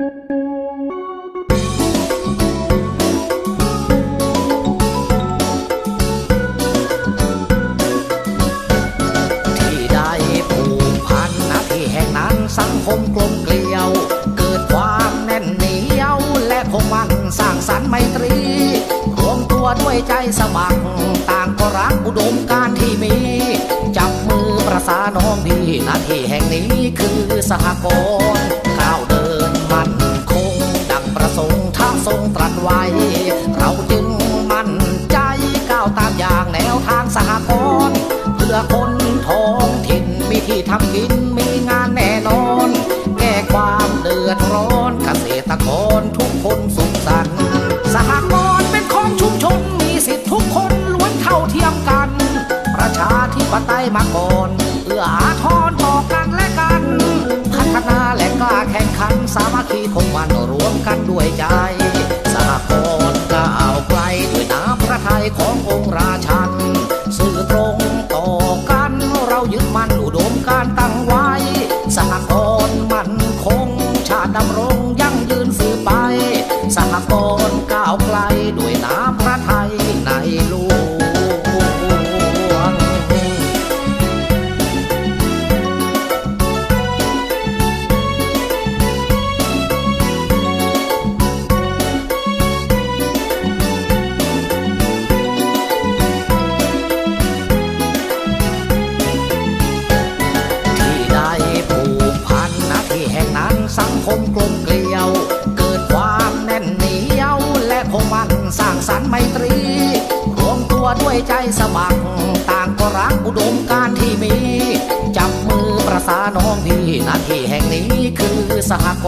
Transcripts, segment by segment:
ที่ได้ผูกพันนะที่แห่งนั้นสังคมกลมเกลียว เกิดความแน่นเหนียว และคงมันสร้างสรรค์ไมตรีรวมตัวด้วยใจสมัครต่างก็รักอุดมการที่มี จับมือประสานน้องพี่หน้าที่แห่งนี้คือสหกรณ์ คนท้องถิ่นมีที่ทำกินมีงานแน่นอน แก้ความเดือดร้อนเกษตรกรทุกคนสุขสันต์สหกรณ์เป็นของชุมชนมีสิทธิทุกคนล้วนเท่าเทียมกัน ประชาธิปไตยมาก่อนเอื้ออาทรต่อกันและกัน พัฒนาและกล้าแข่งขันสามัคคีคงมันรวมกันด้วยใจ สหกรณ์ก้าวไกลด้วยน้ำพระทัยขององค์ราชัน มกลมเกลียว เกิดความแน่นเหนียว และคงมันสร้างสรรค์ไมตรีรวมตัวด้วยใจสมัครต่างก็รักอุดมการที่มี จับมือประสานน้องพี่หน้าที่แห่งนี้คือสหก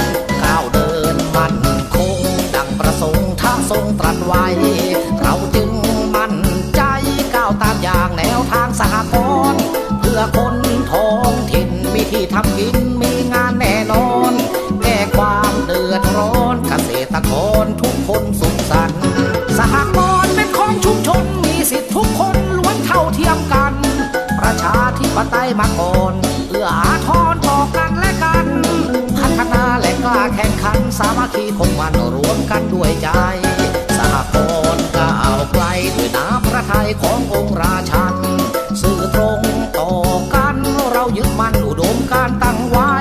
รณ์ก้าวเดินมันคงดังประสงค์ท้าทรงตรัสไว้ คนสุสันสหกรณ์เป็นของชุมชนมีสิทธิทุกคนล้วนเท่าเทียมกัน ประชาธิปไตยมาก่อนเอื้ออาทรต่อกันและกัน พัฒนาและกล้าแข่งขันสามัคคีคงมันรวมกันด้วยใจ สหกรณ์ก้าวไกลด้วยน้ำพระทัยขององค์ราชัน สื่อตรงต่อกันเรายึดมั่นอุดมการตั้งไว้